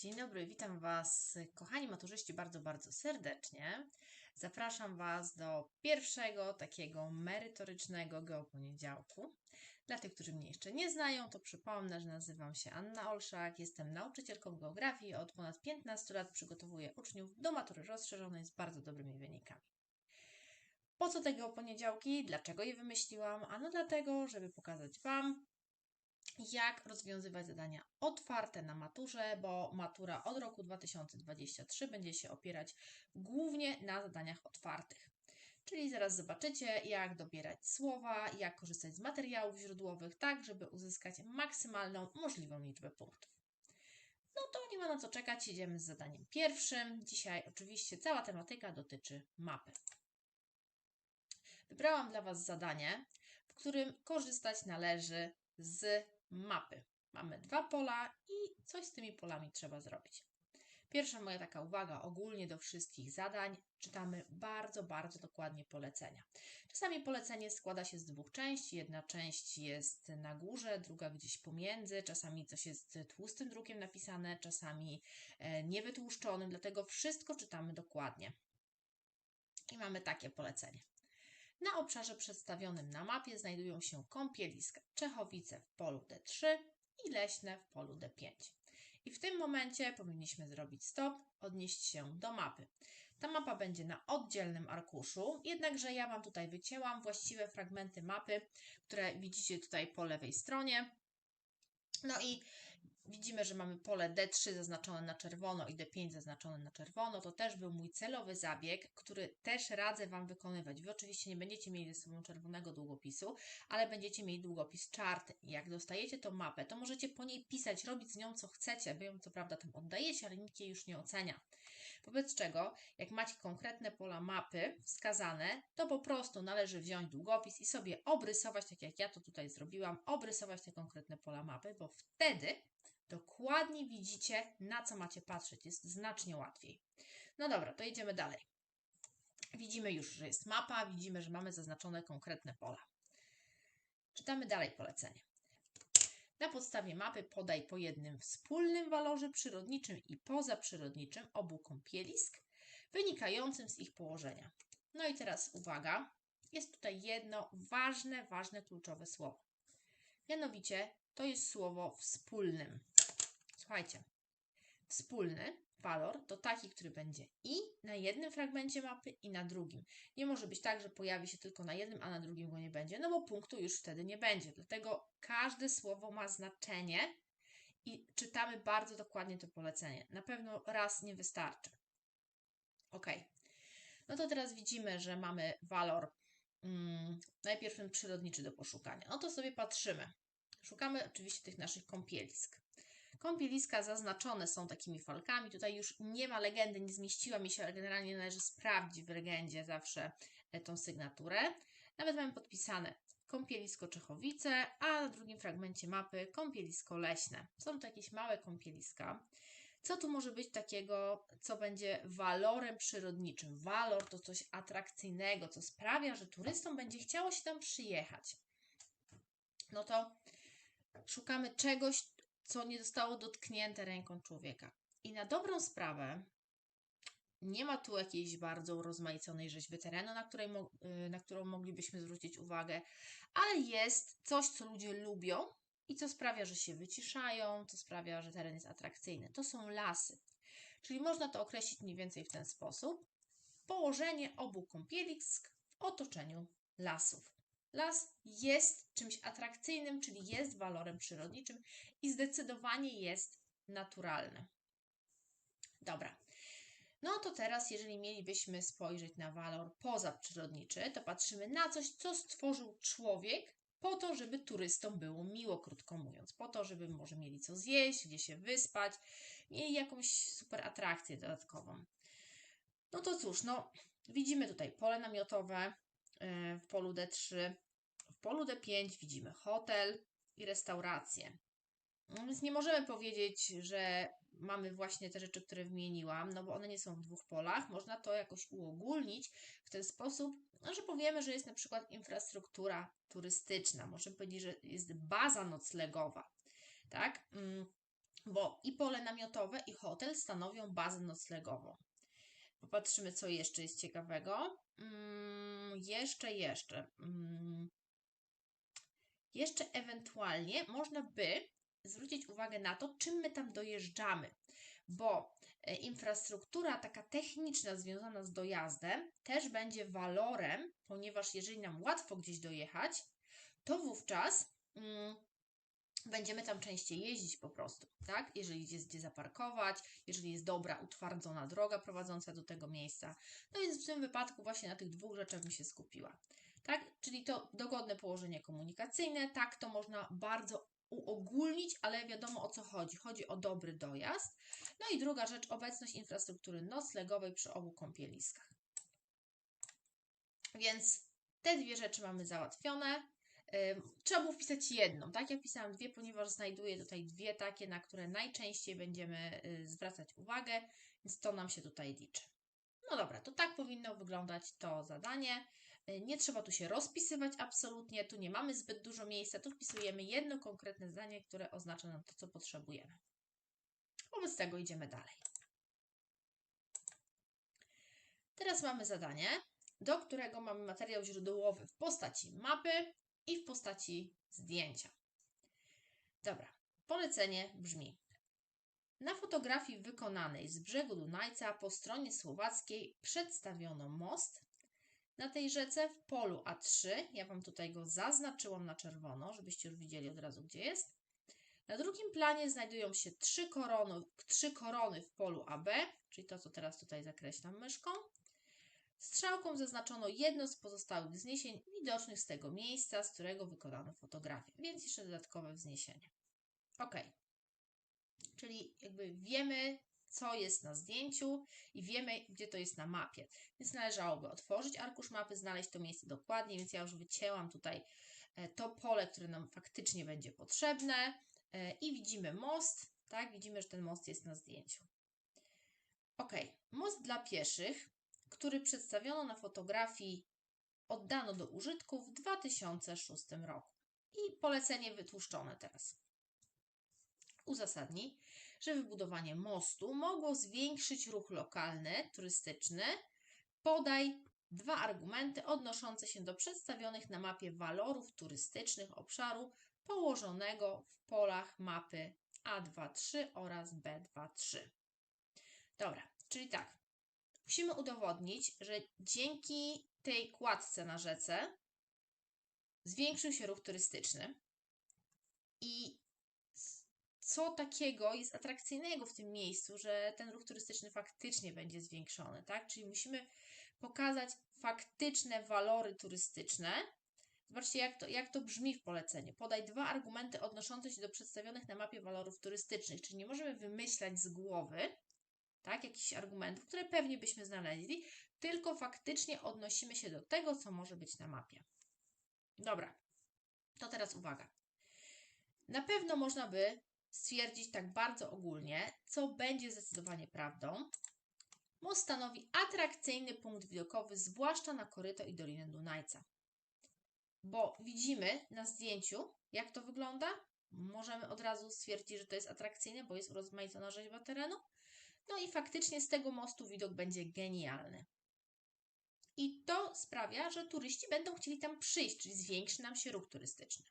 Dzień dobry, witam Was, kochani maturzyści, bardzo, bardzo serdecznie. Zapraszam Was do pierwszego takiego merytorycznego geoponiedziałku. Dla tych, którzy mnie jeszcze nie znają, to przypomnę, że nazywam się Anna Olszak, jestem nauczycielką geografii, od ponad 15 lat przygotowuję uczniów do matury rozszerzonej z bardzo dobrymi wynikami. Po co te geoponiedziałki? Dlaczego je wymyśliłam? Ano dlatego, żeby pokazać Wam, jak rozwiązywać zadania otwarte na maturze, bo matura od roku 2023 będzie się opierać głównie na zadaniach otwartych. Czyli zaraz zobaczycie, jak dobierać słowa, jak korzystać z materiałów źródłowych, tak żeby uzyskać maksymalną możliwą liczbę punktów. No to nie ma na co czekać, idziemy z zadaniem pierwszym. Dzisiaj oczywiście cała tematyka dotyczy mapy. Wybrałam dla Was zadanie, w którym korzystać należy z mapy. Mamy dwa pola i coś z tymi polami trzeba zrobić. Pierwsza moja taka uwaga ogólnie do wszystkich zadań. Czytamy bardzo, bardzo dokładnie polecenia. Czasami polecenie składa się z dwóch części. Jedna część jest na górze, druga gdzieś pomiędzy. Czasami coś jest tłustym drukiem napisane, czasami e, niewytłuszczonym, dlatego wszystko czytamy dokładnie. I mamy takie polecenie. Na obszarze przedstawionym na mapie znajdują się kąpieliska Czechowice w polu D3 i Leśne w polu D5. I w tym momencie powinniśmy zrobić stop, odnieść się do mapy. Ta mapa będzie na oddzielnym arkuszu, jednakże ja Wam tutaj wycięłam właściwe fragmenty mapy, które widzicie tutaj po lewej stronie. No i Widzimy, że mamy pole D3 zaznaczone na czerwono i D5 zaznaczone na czerwono. To też był mój celowy zabieg, który też radzę Wam wykonywać. Wy oczywiście nie będziecie mieli ze sobą czerwonego długopisu, ale będziecie mieli długopis czarty. Jak dostajecie tą mapę, to możecie po niej pisać, robić z nią co chcecie. Wy ją co prawda tam oddajecie, ale nikt jej już nie ocenia. Wobec czego, jak macie konkretne pola mapy wskazane, to po prostu należy wziąć długopis i sobie obrysować, tak jak ja to tutaj zrobiłam, obrysować te konkretne pola mapy, bo wtedy dokładnie widzicie, na co macie patrzeć. Jest znacznie łatwiej. No dobra, to idziemy dalej. Widzimy już, że jest mapa, widzimy, że mamy zaznaczone konkretne pola. Czytamy dalej polecenie. Na podstawie mapy podaj po jednym wspólnym walorze przyrodniczym i pozaprzyrodniczym obu kąpielisk, wynikającym z ich położenia. No i teraz uwaga, jest tutaj jedno ważne, ważne, kluczowe słowo. Mianowicie to jest słowo wspólnym. Słuchajcie, wspólny walor to taki, który będzie i na jednym fragmencie mapy, i na drugim. Nie może być tak, że pojawi się tylko na jednym, a na drugim go nie będzie, no bo punktu już wtedy nie będzie. Dlatego każde słowo ma znaczenie i czytamy bardzo dokładnie to polecenie. Na pewno raz nie wystarczy. Ok. No to teraz widzimy, że mamy walor mm, najpierw przyrodniczy do poszukania. No to sobie patrzymy. Szukamy oczywiście tych naszych kąpielisk. Kąpieliska zaznaczone są takimi falkami. Tutaj już nie ma legendy, nie zmieściła mi się, ale generalnie należy sprawdzić w legendzie zawsze e, tą sygnaturę. Nawet mamy podpisane kąpielisko Czechowice, a na drugim fragmencie mapy kąpielisko leśne. Są to jakieś małe kąpieliska. Co tu może być takiego, co będzie walorem przyrodniczym? Walor to coś atrakcyjnego, co sprawia, że turystom będzie chciało się tam przyjechać. No to szukamy czegoś, co nie zostało dotknięte ręką człowieka. I na dobrą sprawę nie ma tu jakiejś bardzo urozmaiconej rzeźby terenu, na, której y, na którą moglibyśmy zwrócić uwagę, ale jest coś, co ludzie lubią i co sprawia, że się wyciszają, co sprawia, że teren jest atrakcyjny. To są lasy. Czyli można to określić mniej więcej w ten sposób. Położenie obu kąpielisk w otoczeniu lasów. Las jest czymś atrakcyjnym, czyli jest walorem przyrodniczym i zdecydowanie jest naturalny. Dobra. No to teraz, jeżeli mielibyśmy spojrzeć na walor pozaprzyrodniczy, to patrzymy na coś, co stworzył człowiek po to, żeby turystom było miło, krótko mówiąc, po to, żeby może mieli co zjeść, gdzie się wyspać, mieli jakąś super atrakcję dodatkową. No to cóż, no widzimy tutaj pole namiotowe, w polu D3. W polu D5 widzimy hotel i restaurację. No więc nie możemy powiedzieć, że mamy właśnie te rzeczy, które wymieniłam, no bo one nie są w dwóch polach. Można to jakoś uogólnić w ten sposób, no, że powiemy, że jest na przykład infrastruktura turystyczna. Możemy powiedzieć, że jest baza noclegowa. Tak? Mm, bo i pole namiotowe, i hotel stanowią bazę noclegową. Popatrzymy, co jeszcze jest ciekawego. Mm, jeszcze, jeszcze. Mm, jeszcze ewentualnie można by zwrócić uwagę na to, czym my tam dojeżdżamy, bo e, infrastruktura taka techniczna związana z dojazdem też będzie walorem, ponieważ jeżeli nam łatwo gdzieś dojechać, to wówczas mm, będziemy tam częściej jeździć po prostu, tak? Jeżeli jest gdzie zaparkować, jeżeli jest dobra, utwardzona droga prowadząca do tego miejsca. No więc w tym wypadku właśnie na tych dwóch rzeczach bym się skupiła. Tak? Czyli to dogodne położenie komunikacyjne, tak to można bardzo uogólnić, ale wiadomo o co chodzi. Chodzi o dobry dojazd. No i druga rzecz, obecność infrastruktury noclegowej przy obu kąpieliskach. Więc te dwie rzeczy mamy załatwione. Trzeba było wpisać jedną, tak? Ja wpisałam dwie, ponieważ znajduję tutaj dwie takie, na które najczęściej będziemy y, zwracać uwagę, więc to nam się tutaj liczy. No dobra, to tak powinno wyglądać to zadanie. Y, nie trzeba tu się rozpisywać absolutnie, tu nie mamy zbyt dużo miejsca, tu wpisujemy jedno konkretne zdanie, które oznacza nam to, co potrzebujemy. Wobec tego idziemy dalej. Teraz mamy zadanie, do którego mamy materiał źródłowy w postaci mapy i w postaci zdjęcia. Dobra, polecenie brzmi. Na fotografii wykonanej z brzegu Dunajca po stronie słowackiej przedstawiono most na tej rzece w polu A3. Ja Wam tutaj go zaznaczyłam na czerwono, żebyście już widzieli od razu, gdzie jest. Na drugim planie znajdują się trzy korony, trzy korony w polu AB, czyli to, co teraz tutaj zakreślam myszką. Strzałką zaznaczono jedno z pozostałych wzniesień widocznych z tego miejsca, z którego wykonano fotografię, więc jeszcze dodatkowe wzniesienie. Ok. Czyli jakby wiemy, co jest na zdjęciu i wiemy, gdzie to jest na mapie. Więc należałoby otworzyć arkusz mapy, znaleźć to miejsce dokładnie, więc ja już wycięłam tutaj e, to pole, które nam faktycznie będzie potrzebne e, i widzimy most, tak? Widzimy, że ten most jest na zdjęciu. Ok, most dla pieszych który przedstawiono na fotografii oddano do użytku w 2006 roku. I polecenie wytłuszczone teraz. Uzasadni, że wybudowanie mostu mogło zwiększyć ruch lokalny, turystyczny. Podaj dwa argumenty odnoszące się do przedstawionych na mapie walorów turystycznych obszaru położonego w polach mapy A23 oraz B23. Dobra, czyli tak, musimy udowodnić, że dzięki tej kładce na rzece zwiększył się ruch turystyczny. I co takiego jest atrakcyjnego w tym miejscu, że ten ruch turystyczny faktycznie będzie zwiększony, tak? Czyli musimy pokazać faktyczne walory turystyczne. Zobaczcie, jak to, jak to brzmi w poleceniu. Podaj dwa argumenty odnoszące się do przedstawionych na mapie walorów turystycznych, czyli nie możemy wymyślać z głowy, tak, jakichś argumentów, które pewnie byśmy znaleźli, tylko faktycznie odnosimy się do tego, co może być na mapie. Dobra, to teraz uwaga. Na pewno można by stwierdzić tak bardzo ogólnie, co będzie zdecydowanie prawdą. Most stanowi atrakcyjny punkt widokowy, zwłaszcza na koryto i Dolinę Dunajca. Bo widzimy na zdjęciu, jak to wygląda. Możemy od razu stwierdzić, że to jest atrakcyjne, bo jest urozmaicona rzeźba terenu. No i faktycznie z tego mostu widok będzie genialny. I to sprawia, że turyści będą chcieli tam przyjść, czyli zwiększy nam się ruch turystyczny.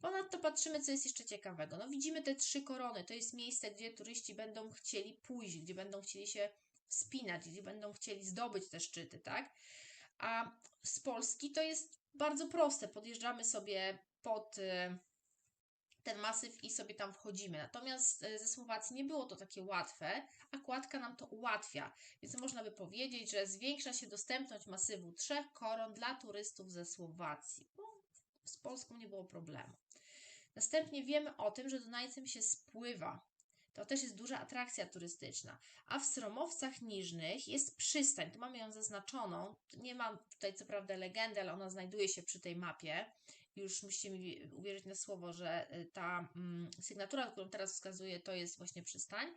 Ponadto patrzymy, co jest jeszcze ciekawego. No widzimy te trzy korony. To jest miejsce, gdzie turyści będą chcieli pójść, gdzie będą chcieli się wspinać, gdzie będą chcieli zdobyć te szczyty, tak? A z Polski to jest bardzo proste. Podjeżdżamy sobie pod y, ten masyw i sobie tam wchodzimy. Natomiast e, ze Słowacji nie było to takie łatwe, a kładka nam to ułatwia. Więc można by powiedzieć, że zwiększa się dostępność masywu trzech koron dla turystów ze Słowacji. Bo z Polską nie było problemu. Następnie wiemy o tym, że Dunajcem się spływa. To też jest duża atrakcja turystyczna. A w Stromowcach Niżnych jest przystań. Tu mamy ją zaznaczoną. Nie mam tutaj co prawda legendy, ale ona znajduje się przy tej mapie już musicie mi uwierzyć na słowo, że y, ta mm, sygnatura, którą teraz wskazuję, to jest właśnie przystań.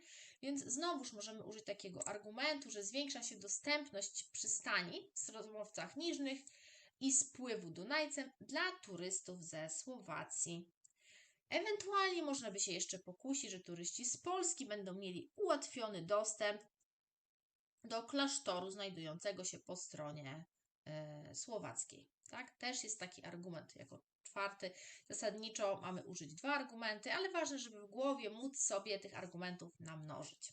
Więc znowuż możemy użyć takiego argumentu, że zwiększa się dostępność przystani w Stromowcach Niżnych i spływu Dunajcem dla turystów ze Słowacji. Ewentualnie można by się jeszcze pokusić, że turyści z Polski będą mieli ułatwiony dostęp do klasztoru znajdującego się po stronie słowackiej. Tak? Też jest taki argument jako czwarty. Zasadniczo mamy użyć dwa argumenty, ale ważne, żeby w głowie móc sobie tych argumentów namnożyć.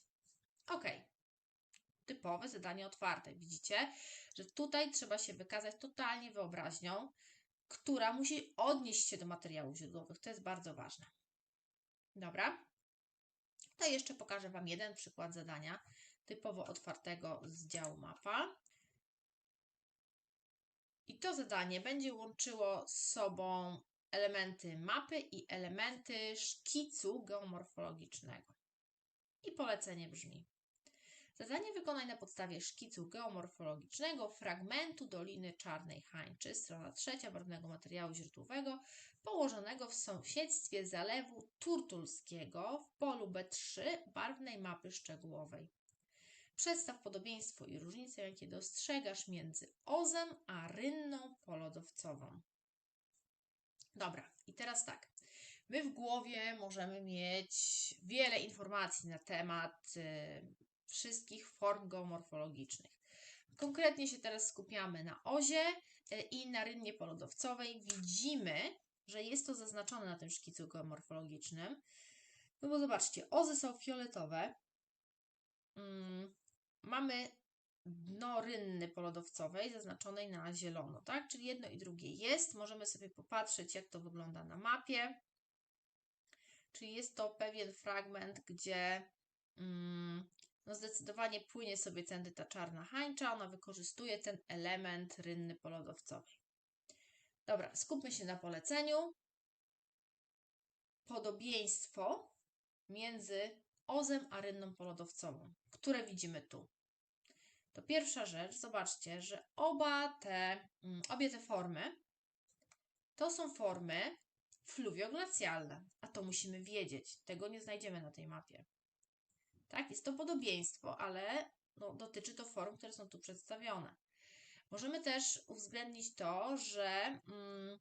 Ok. Typowe zadanie otwarte. Widzicie, że tutaj trzeba się wykazać totalnie wyobraźnią, która musi odnieść się do materiałów źródłowych. To jest bardzo ważne. Dobra. To jeszcze pokażę Wam jeden przykład zadania typowo otwartego z działu mapa. I to zadanie będzie łączyło z sobą elementy mapy i elementy szkicu geomorfologicznego. I polecenie brzmi: Zadanie wykonaj na podstawie szkicu geomorfologicznego fragmentu Doliny Czarnej Hańczy, strona trzecia barwnego materiału źródłowego, położonego w sąsiedztwie zalewu Turtulskiego w polu B3 barwnej mapy szczegółowej. Przedstaw podobieństwo i różnice, jakie dostrzegasz między ozem a rynną polodowcową. Dobra, i teraz tak. My w głowie możemy mieć wiele informacji na temat y, wszystkich form geomorfologicznych. Konkretnie się teraz skupiamy na ozie y, i na rynnie polodowcowej. Widzimy, że jest to zaznaczone na tym szkicu geomorfologicznym. No bo zobaczcie, ozy są fioletowe. Mamy dno rynny polodowcowej zaznaczonej na zielono, tak? Czyli jedno i drugie jest. Możemy sobie popatrzeć, jak to wygląda na mapie. Czyli jest to pewien fragment, gdzie mm, no zdecydowanie płynie sobie tędy ta czarna hańcza. Ona wykorzystuje ten element rynny polodowcowej. Dobra, skupmy się na poleceniu. Podobieństwo między ozem a rynną polodowcową, które widzimy tu. To pierwsza rzecz, zobaczcie, że oba te, mm, obie te formy to są formy fluwioglacjalne, a to musimy wiedzieć. Tego nie znajdziemy na tej mapie. Tak, jest to podobieństwo, ale no, dotyczy to form, które są tu przedstawione. Możemy też uwzględnić to, że mm,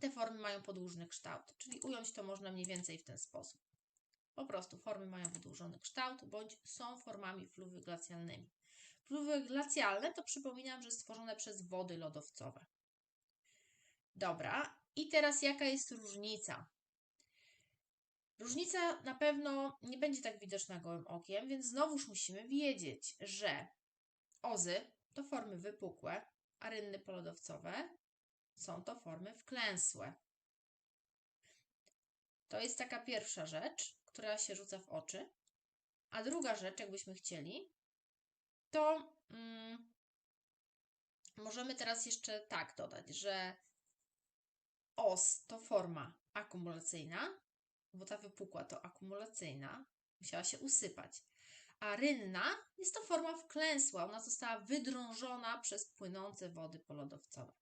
te formy mają podłużny kształt, czyli ująć to można mniej więcej w ten sposób. Po prostu formy mają wydłużony kształt bądź są formami fluwioglacjalnymi. Wpływy glacjalne to przypominam, że stworzone przez wody lodowcowe. Dobra, i teraz jaka jest różnica? Różnica na pewno nie będzie tak widoczna gołym okiem, więc znowuż musimy wiedzieć, że ozy to formy wypukłe, a rynny polodowcowe są to formy wklęsłe. To jest taka pierwsza rzecz, która się rzuca w oczy. A druga rzecz, jakbyśmy chcieli, to mm, możemy teraz jeszcze tak dodać, że os to forma akumulacyjna, bo ta wypukła to akumulacyjna, musiała się usypać. A rynna jest to forma wklęsła, ona została wydrążona przez płynące wody polodowcowe.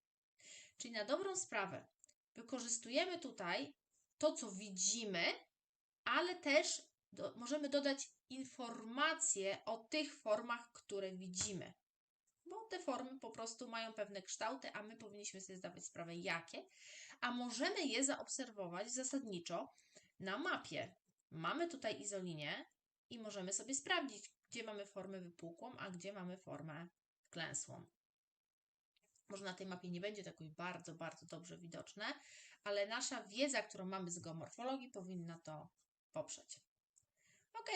Czyli na dobrą sprawę wykorzystujemy tutaj to, co widzimy, ale też do, możemy dodać informacje o tych formach, które widzimy. Bo te formy po prostu mają pewne kształty, a my powinniśmy sobie zdawać sprawę, jakie, a możemy je zaobserwować zasadniczo na mapie. Mamy tutaj izolinię i możemy sobie sprawdzić, gdzie mamy formę wypukłą, a gdzie mamy formę klęsłą. Może na tej mapie nie będzie to bardzo, bardzo dobrze widoczne, ale nasza wiedza, którą mamy z geomorfologii, powinna to poprzeć. Ok,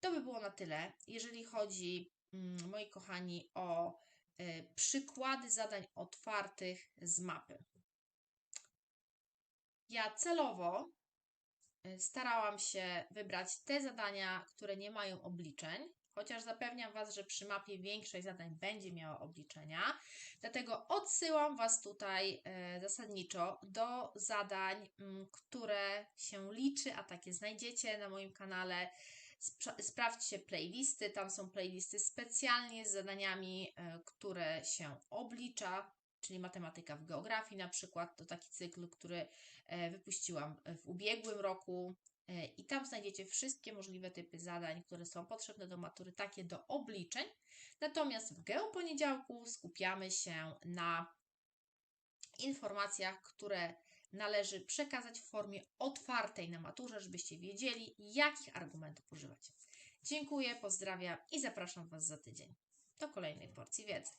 to by było na tyle. Jeżeli chodzi, mm, moi kochani, o y, przykłady zadań otwartych z mapy. Ja celowo y, starałam się wybrać te zadania, które nie mają obliczeń, chociaż zapewniam Was, że przy mapie większość zadań będzie miała obliczenia. Dlatego odsyłam Was tutaj e, zasadniczo do zadań, m, które się liczy, a takie znajdziecie na moim kanale. Spra sprawdźcie playlisty, tam są playlisty specjalnie z zadaniami, e, które się oblicza, czyli matematyka w geografii na przykład. To taki cykl, który e, wypuściłam w ubiegłym roku. E, I tam znajdziecie wszystkie możliwe typy zadań, które są potrzebne do matury, takie do obliczeń. Natomiast w geoponiedziałku skupiamy się na informacjach, które należy przekazać w formie otwartej na maturze, żebyście wiedzieli, jakich argumentów używać. Dziękuję, pozdrawiam i zapraszam Was za tydzień do kolejnej porcji wiedzy.